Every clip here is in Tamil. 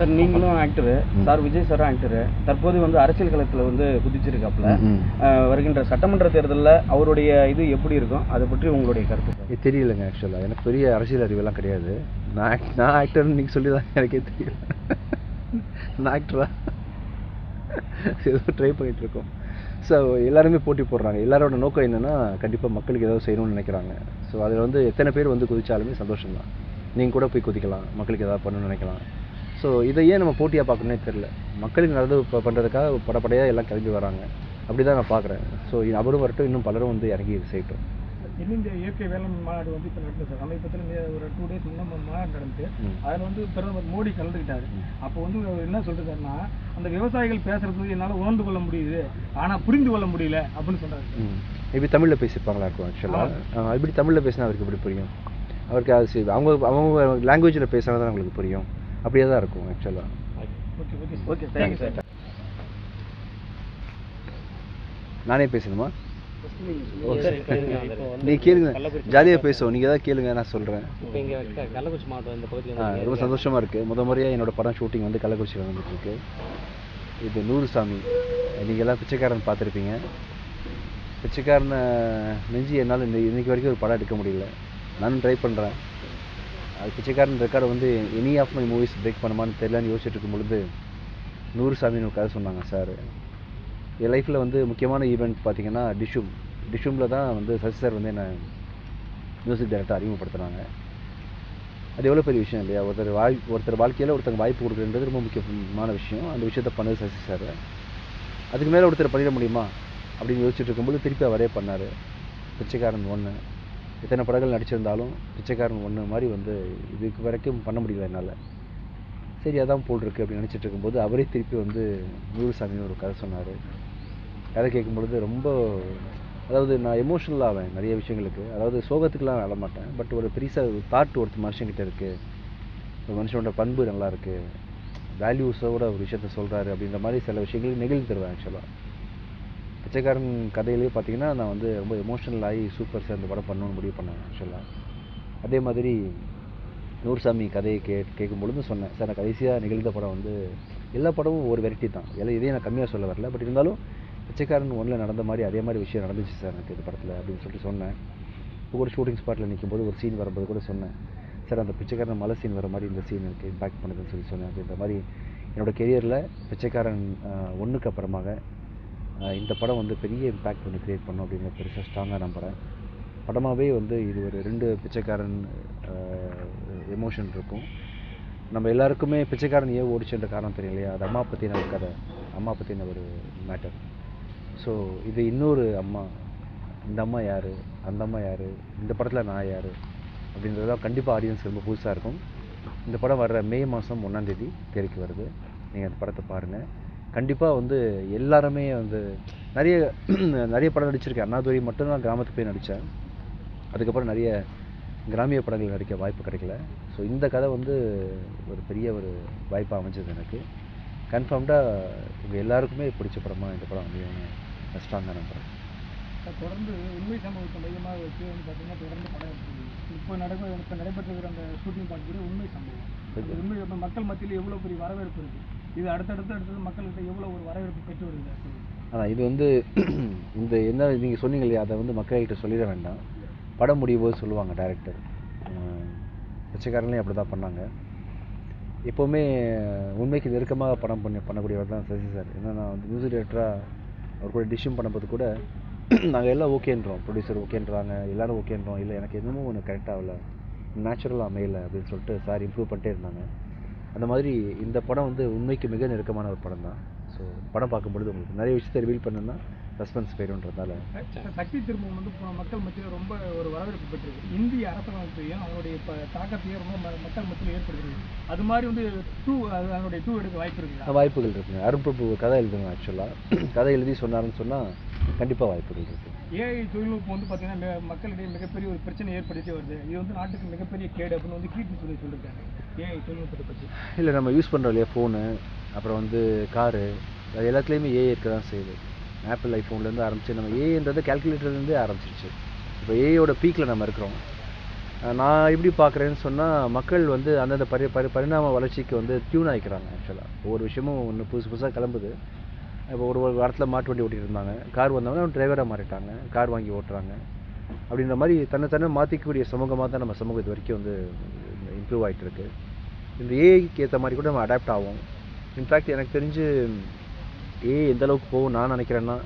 சார் நீங்களும் ஆக்டரு. சார் விஜய் சாரும் ஆக்டரு தற்போது வந்து அரசியல் களத்தில் வந்து குதிச்சிருக்காப்புல. வருகின்ற சட்டமன்ற தேர்தலில் அவருடைய இது எப்படி இருக்கும் அதை பற்றி உங்களுடைய கருத்து தெரியலங்க ஆக்சுவலாக எனக்கு பெரிய அரசியல் அறிவெல்லாம் கிடையாது. நான் நான் ஆக்டர்னு நீங்கள் சொல்லி தான் எனக்கே தெரியல. நான் ஆக்டரா ஏதோ ட்ரை பண்ணிட்டு இருக்கோம். ஸோ எல்லாருமே போட்டி போடுறாங்க. எல்லாரோட நோக்கம் என்னென்னா கண்டிப்பாக மக்களுக்கு ஏதாவது செய்யணும்னு நினைக்கிறாங்க. ஸோ அதில் வந்து எத்தனை பேர் வந்து குதிச்சாலுமே சந்தோஷம் தான் நீங்கள் கூட போய் குதிக்கலாம். மக்களுக்கு ஏதாவது பண்ணணும்னு நினைக்கலாம். ஸோ இதை ஏன் நம்ம போட்டியாக பார்க்கணுன்னே தெரில மக்களுக்கு நல்லது ப- பண்ணுறதுக்காக படப்படையாக எல்லாம் கிளம்பி வராங்க. அப்படி தான் நான் பார்க்குறேன். ஸோ அவரும் வரட்டும். இன்னும் பலரும் வந்து இறங்கி இது செய்யட்டும். தென்னிந்திய இயற்கை வேளாண் மாநாடு வந்து இப்போ நடந்தது சார். சமீபத்தில் ஒரு டூ டேஸ் முன்னே மாநாடு நடந்து. அதில் வந்து பிரதமர் மோடி கலந்துக்கிட்டாரு. அப்போ வந்து என்ன சொல்லிருக்காருன்னா அந்த விவசாயிகள் பேசுறது என்னால் உணர்ந்து கொள்ள முடியுது. ஆனால் புரிந்து கொள்ள முடியல அப்படின்னு சொல்றாரு மேபி தமிழில் பேசியிருப்பாங்களா இருக்கும் ஆக்சுவலாக இப்படி தமிழில் பேசினா அவருக்கு எப்படி புரியும்? அவருக்கு அது அவங்க அவங்க லாங்குவேஜில் பேசினா தான் அவங்களுக்கு புரியும். அப்படியே தான் இருக்கும் ஆக்சுவலாக ஓகே ஓகே சார் நானே பேசணுமா? கேளுங்க. நீ கேளுங்க. கள்ளக்குறிச்சி ஜாலியாக பேசுவோம். நீங்கள் ஏதாவது கேளுங்க நான் சொல்கிறேன் இப்போ இங்கே கள்ளக்குறிச்சி மாவட்டம் இந்த பகுதியில் ஆ ரொம்ப சந்தோஷமாக இருக்குது முத முறையாக என்னோட படம் ஷூட்டிங் வந்து கள்ளக்குறிச்சியில் வந்துட்டு இருக்கு இது நூறு சாமி நீங்கள் எல்லாம் பிச்சைக்காரன் பார்த்துருப்பீங்க. பிச்சைக்காரனை நெஞ்சு என்னால் இந்த இன்னைக்கு வரைக்கும் ஒரு படம் எடுக்க முடியல. நானும் ட்ரை பண்ணுறேன் பிச்சைக்காரன் ரெக்கார்டு வந்து any of my movies break பண்ணுமான்னு தெரியலன்னு யோசிச்சுட்டு இருக்கும் பொழுது நூறு சாமின்னு ஒரு கதை சொன்னாங்க சார் என் லைஃப்பில் வந்து முக்கியமான ஈவெண்ட் பார்த்தீங்கன்னா டிஷும். டிஷுமில் தான் வந்து சசி சார் வந்து என்னை மியூசிக் டைரக்டர் அறிமுகப்படுத்துனாங்க. அது எவ்வளோ பெரிய விஷயம் இல்லையா? ஒருத்தர் வாய் ஒருத்தர் வாழ்க்கையில் ஒருத்தங்க வாய்ப்பு கொடுக்குறது ரொம்ப முக்கியமான விஷயம். அந்த விஷயத்த பண்ணது சசி சார் அதுக்கு மேலே ஒருத்தர் பண்ணிட முடியுமா? அப்படின்னு யோசிச்சுட்டு இருக்கும்போது திருப்பி அவரே பண்ணார். பிச்சைக்காரன் ஒன்று எத்தனை படங்கள் நடிச்சிருந்தாலும் பிச்சைக்காரன் ஒன்று மாதிரி வந்து இதுக்கு வரைக்கும் பண்ண முடியல என்னால். சரி அதான் போல் அப்படின்னு நினச்சிட்டு இருக்கும்போது அவரே திருப்பி வந்து நூறு ஒரு கதை சொன்னார். கதை கேட்கும் பொழுது ரொம்ப அதாவது நான் எமோஷனல் ஆவேன் நிறைய விஷயங்களுக்கு. அதாவது சோகத்துக்குலாம் அழ மாட்டேன். பட் ஒரு பெருசாக ஒரு தாட் ஒருத்த மனுஷங்கிட்ட இருக்குது ஒரு மனுஷனோட பண்பு நல்லா இருக்குது வேல்யூஸோட ஒரு விஷயத்த சொல்கிறாரு அப்படின்ற மாதிரி சில விஷயங்களுக்கு நெகிழ்ந்து தருவேன் ஆக்சுவலாக பிச்சைக்காரன் கதையிலேயே பார்த்தீங்கன்னா நான் வந்து ரொம்ப எமோஷனல் ஆகி சூப்பர் சார் இந்த படம் பண்ணணும்னு முடிவு பண்ணேன் ஆக்சுவலாக அதே மாதிரி நூர்சாமி கதையை கே கேட்கும் பொழுது சொன்னேன் சார் நான் கடைசியாக நிகழ்ந்த படம் வந்து எல்லா படமும் ஒரு வெரைட்டி தான். எல்லாம் இதையும் நான் கம்மியாக சொல்ல வரல. பட் இருந்தாலும் பிச்சைக்காரன் ஒன்றில் நடந்த மாதிரி அதே மாதிரி விஷயம் நடந்துச்சு சார் எனக்கு இந்த படத்தில் அப்படின்னு சொல்லிட்டு சொன்னேன். இப்போ ஒரு ஷூட்டிங் ஸ்பாட்டில் நிற்கும்போது ஒரு சீன் வரும்போது கூட சொன்னேன் சார் அந்த பிச்சைக்காரன் மலை சீன் வர மாதிரி இந்த சீன் எனக்கு இம்பாக்ட் பண்ணுதுன்னு சொல்லி சொன்னேன். அப்படின்ற மாதிரி என்னோட கெரியரில் பிச்சைக்காரன் ஒன்றுக்கு அப்புறமாக இந்த படம் வந்து பெரிய இம்பேக்ட் ஒன்று க்ரியேட் பண்ணும் அப்படின்னு பெருசாக ஸ்ட்ராங்காக நம்புகிறேன் படமாகவே வந்து இது ஒரு ரெண்டு பிச்சைக்காரன் எமோஷன் இருக்கும். நம்ம எல்லாருக்குமே பிச்சைக்காரன் ஏன் ஓடிச்சுன்ற காரணம் தெரியும் இல்லையா? அது அம்மா பற்றின ஒரு கதை. அம்மா பற்றின ஒரு மேட்டர் ஸோ இது இன்னொரு அம்மா. இந்த அம்மா யார்? அந்த அம்மா யார்? இந்த படத்தில் நான் யார்? அப்படின்றதெல்லாம் கண்டிப்பாக ஆடியன்ஸ் ரொம்ப புதுசாக இருக்கும். இந்த படம் வர்ற மே மாதம் ஒன்றாந்தேதி திரைக்கு வருது. நீங்கள் அந்த படத்தை பாருங்கள் கண்டிப்பாக வந்து எல்லாருமே வந்து நிறைய நிறைய படம் நடிச்சிருக்கேன். அண்ணாதுரை மட்டும்தான் கிராமத்துக்கு போய் நடித்தேன் அதுக்கப்புறம் நிறைய கிராமிய படங்கள் நடிக்க வாய்ப்பு கிடைக்கல. ஸோ இந்த கதை வந்து ஒரு பெரிய ஒரு வாய்ப்பாக அமைஞ்சது எனக்கு. கன்ஃபார்ம்டாக உங்கள் எல்லாருக்குமே பிடிச்ச படமாக இந்த படம் அமையும்னு ஸ்ட்ராங்காக நம்புகிறேன் தொடர்ந்து உண்மை சம்பவத்தை மையமாக வச்சு வந்து பார்த்தீங்கன்னா தொடர்ந்து படம் இருக்குது இப்போ நடக்க இப்போ நடைபெற்றிருக்கிற அந்த ஷூட்டிங் பார்க்குறது உண்மை சம்பவம். உண்மை மக்கள் மத்தியில் எவ்வளோ பெரிய வரவேற்பு இருக்குது இது அடுத்தடுத்து அடுத்தது மக்கள்கிட்ட எவ்வளோ ஒரு வரவேற்பு பெற்று வருது அதான் ஆனால் இது வந்து இந்த என்ன நீங்கள் சொன்னீங்க இல்லையா அதை வந்து மக்கள்கிட்ட சொல்லிட வேண்டாம். படம் முடியும் போது சொல்லுவாங்க டேரக்டர் பிச்சைக்காரன்லேயும் அப்படி தான் பண்ணாங்க. எப்போவுமே உண்மைக்கு நெருக்கமாக படம் பண்ணி பண்ணக்கூடியவர் தான் சசி சார். ஏன்னா நான் வந்து மியூசிக் டேரக்டராக அவர் கூட டிஷ்ஷும் பண்ணும்போது கூட நாங்கள் எல்லாம் ஓகேன்றோம் ப்ரொடியூசர் ஓகேன்றாங்க எல்லோரும் ஓகேன்றோம் இல்லை எனக்கு என்னமோ ஒன்று கரெக்டாக ஆகல. நேச்சுரலாக அமையலை அப்படின்னு சொல்லிட்டு சார் இம்ப்ரூவ் பண்ணிட்டே இருந்தாங்க. அந்த மாதிரி இந்த படம் வந்து உண்மைக்கு மிக நெருக்கமான ஒரு படம் தான் ஸோ படம் பார்க்கும்பொழுது உங்களுக்கு நிறைய விஷயத்தை ரிவீல் பண்ணணும்னா சஸ்பென்ஸ் போயிடும்ன்றதால. சக்தி திரும்பவும் வந்து மக்கள் மத்தியில் ரொம்ப ஒரு வரவேற்பு பெற்றிருக்கு. இந்திய அரசியலமைப்பையும் அவங்களுடைய இப்போ தாக்கத்தையும் ரொம்ப மக்கள் மத்தியில் ஏற்படுத்திருக்கு. அது மாதிரி வந்து டூ அது அதனுடைய டூ எடுக்க வாய்ப்பு இருக்குதா வாய்ப்புகள் இருக்குங்க. அருண் பிரபு ஒரு கதை எழுதணும் ஆக்சுவலாக கதை எழுதி சொன்னாருன்னு சொன்னால் கண்டிப்பாக வாய்ப்புகள் இருக்குது. ஏஐ தொழில்நுட்பம் வந்து பார்த்தீங்கன்னா மக்களிடையே மிகப்பெரிய ஒரு பிரச்சனை ஏற்படுத்தி வருது. இது வந்து நாட்டுக்கு மிகப்பெரிய கேடு அப்படின்னு வந்து கீர்த்தி சொல்லி சொல்லியிருக்காங்க ஏஐ தொழில்நுட்பத்தை பற்றி இல்லை நம்ம யூஸ் பண்ணுறோம் இல்லையா ஃபோனு அப்புறம் வந்து காரு அது எல்லாத்துலேயுமே ஏஐ இருக்க தான் செய்யுது. ஆப்பிள் ஐஃபோன்லேருந்து ஆரம்பிச்சு நம்ம ஏஐன்றது இருந்தே ஆரம்பிச்சிருச்சு. இப்போ ஏஐயோட பீக்கில் நம்ம இருக்கிறோம். நான் எப்படி பார்க்குறேன்னு சொன்னால் மக்கள் வந்து அந்தந்த பரி பரி பரிணாம வளர்ச்சிக்கு வந்து டியூன் ஆகிக்கிறாங்க ஆக்சுவலாக ஒவ்வொரு விஷயமும் ஒன்று புதுசு புதுசாக கிளம்புது. இப்போ ஒரு ஒரு வாரத்தில் மாட்டு வண்டி ஓட்டிகிட்டு இருந்தாங்க. கார் வந்தவங்க டிரைவராக மாறிட்டாங்க. கார் வாங்கி ஓட்டுறாங்க. அப்படின்ற மாதிரி தன்னை தன்னை மாற்றிக்கக்கூடிய சமூகமாக தான் நம்ம சமூகம் இது வரைக்கும் வந்து இம்ப்ரூவ் ஆகிட்டு இருக்கு இந்த ஏஐக்கு ஏற்ற மாதிரி கூட நம்ம அடாப்ட் ஆகும் இன்ஃபேக்ட் எனக்கு தெரிஞ்சு ஏஐ எந்த அளவுக்கு போகும் நான் நினைக்கிறேன்னா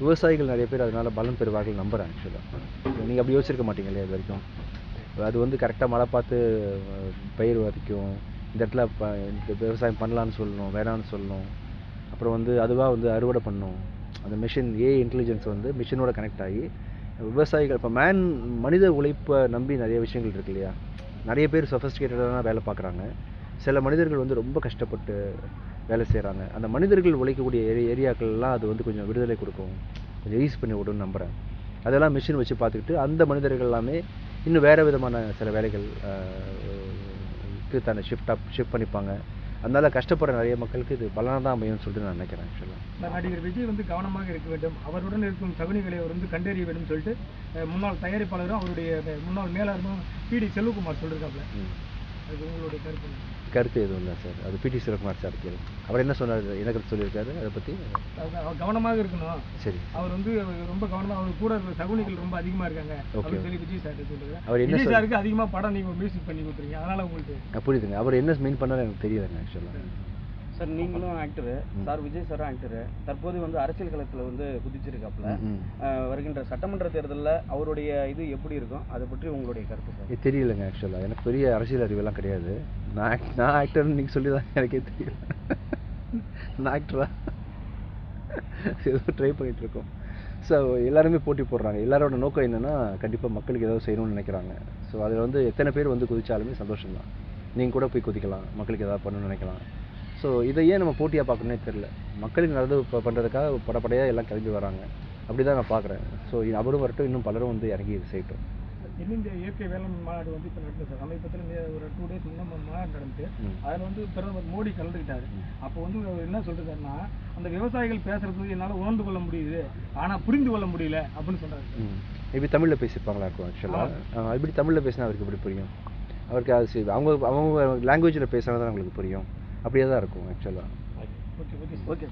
விவசாயிகள் நிறைய பேர் அதனால பலன் பெறுவார்கள் நம்புகிறேன் ஆக்சுவலாக நீங்கள் அப்படி யோசிச்சிருக்க மாட்டீங்க இல்லையா இது வரைக்கும்? அது வந்து கரெக்டாக மழை பார்த்து பயிர் வரைக்கும் இந்த இடத்துல ப இந்த விவசாயம் பண்ணலான்னு சொல்லணும் வேணான்னு சொல்லணும். அப்புறம் வந்து அதுவாக வந்து அறுவடை பண்ணும். அந்த மிஷின் ஏ இன்டெலிஜென்ஸ் வந்து மிஷினோட கனெக்ட் ஆகி விவசாயிகள் இப்போ மேன் மனித உழைப்பை நம்பி நிறைய விஷயங்கள் இருக்கு இல்லையா? நிறைய பேர் சொஃபஸ்டிகேட்டடான வேலை பார்க்குறாங்க. சில மனிதர்கள் வந்து ரொம்ப கஷ்டப்பட்டு வேலை செய்கிறாங்க அந்த மனிதர்கள் உழைக்கக்கூடிய ஏரி ஏரியாக்கள்லாம் அது வந்து கொஞ்சம் விடுதலை கொடுக்கும். கொஞ்சம் ஈஸ் பண்ணி விடும்னு நம்புகிறேன் அதெல்லாம் மிஷின் வச்சு பார்த்துக்கிட்டு அந்த மனிதர்கள் எல்லாமே இன்னும் வேறு விதமான சில வேலைகள் தானே தன்னை ஷிஃப்ட் அப் ஷிஃப்ட் பண்ணிப்பாங்க. அதனால கஷ்டப்படுற நிறைய மக்களுக்கு இது பலனாக தான் அமையும்னு சொல்லிட்டு நான் நினைக்கிறேன் ஆக்சுவலாக நடிகர் விஜய் வந்து கவனமாக இருக்க வேண்டும். அவருடன் இருக்கும் சகுனிகளை அவர் வந்து கண்டறிய வேண்டும் சொல்லிட்டு முன்னாள் தயாரிப்பாளரும் அவருடைய முன்னாள் மேலாளரும் பிடி செல்வகுமார் சொல்லியிருக்காப்ல அது உங்களுடைய கருத்து? கருத்து எதுவும் இல்லை சார் அது பிடி சிவகுமார் சார் கேளு. அவர் என்ன சொன்னார்? என்ன கருத்து சொல்லியிருக்காரு? அதை பற்றி கவனமாக இருக்கணும். சரி. அவர் வந்து ரொம்ப கவனமா அவர் கூட இருக்கிற சகுனிகள் ரொம்ப அதிகமா இருக்காங்க. அப்படின்னு சொல்லி விஜய் சார் அவர் என்ன சாருக்கு அதிகமா படம் நீங்க மியூசிக் பண்ணி கொடுத்துருக்கீங்க. அதனால உங்களுக்கு புரியுதுங்க. அவர் என்ன மீன் பண்ணாரு எனக்கு தெரியலங்க ஆக்சுவலாக சார் நீங்களும் ஆக்டரு. சார் விஜய் சாரும் ஆக்டரு தற்போது வந்து அரசியல் களத்தில் வந்து குதிச்சிருக்காப்புல. வருகின்ற சட்டமன்ற தேர்தலில் அவருடைய இது எப்படி இருக்கும் அதை பற்றி உங்களுடைய கருத்து சார். தெரியலங்க ஆக்சுவலாக எனக்கு பெரிய அரசியல் அறிவெல்லாம் கிடையாது. நான் நான் ஆக்டர்னு நீங்கள் சொல்லி தான் எனக்கே தெரியல நான் ஆக்டரா ஏதோ ட்ரை பண்ணிட்டு இருக்கோம். ஸோ எல்லாருமே போட்டி போடுறாங்க. எல்லாரோட நோக்கம் என்னன்னா கண்டிப்பாக மக்களுக்கு ஏதாவது செய்யணும்னு நினைக்கிறாங்க. ஸோ அதில் வந்து எத்தனை பேர் வந்து குதிச்சாலுமே சந்தோஷம் தான் நீங்கள் கூட போய் குதிக்கலாம். மக்களுக்கு ஏதாவது பண்ணணும்னு நினைக்கலாம். ஸோ இதை ஏன் நம்ம போட்டியாக பார்க்கணுன்னே தெரில மக்களுக்கு நல்லது ப- பண்றதுக்காக படப்படையாக எல்லாம் கிளம்பி வராங்க. அப்படி தான் நான் பார்க்குறேன். ஸோ அவரும் வரட்டும் இன்னும் பலரும் வந்து இறங்கி இது செய்யட்டும். தென்னிந்திய இயற்கை வேளாண் மாநாடு வந்து இப்போ நடந்தது சார். சமீபத்தில் ஒரு டூ டேஸ் முன்னே மாநாடு நடந்துச்சு. ம். அதில் வந்து பிரதமர் மோடி கலந்துக்கிட்டாரு. அப்போ வந்து என்ன சொல்லிருக்காருன்னா அந்த விவசாயிகள் பேசுறது என்னால் உணர்ந்து கொள்ள முடியுது. ஆனால் புரிந்து கொள்ள முடியல அப்படின்னு சொன்னாரு மேபி தமிழில் பேசியிருப்பாங்களா இருக்கும் ஆக்சுவலாக எப்படி தமிழில் பேசினா அவருக்கு எப்படி புரியும்? அவருக்கு அது அவங்க அவங்க லாங்குவேஜில் பேசினா தான் அவங்களுக்கு புரியும். அப்படியே தான் இருக்கும் ஆக்சுவலாக ஓகே ஓகே ஓகே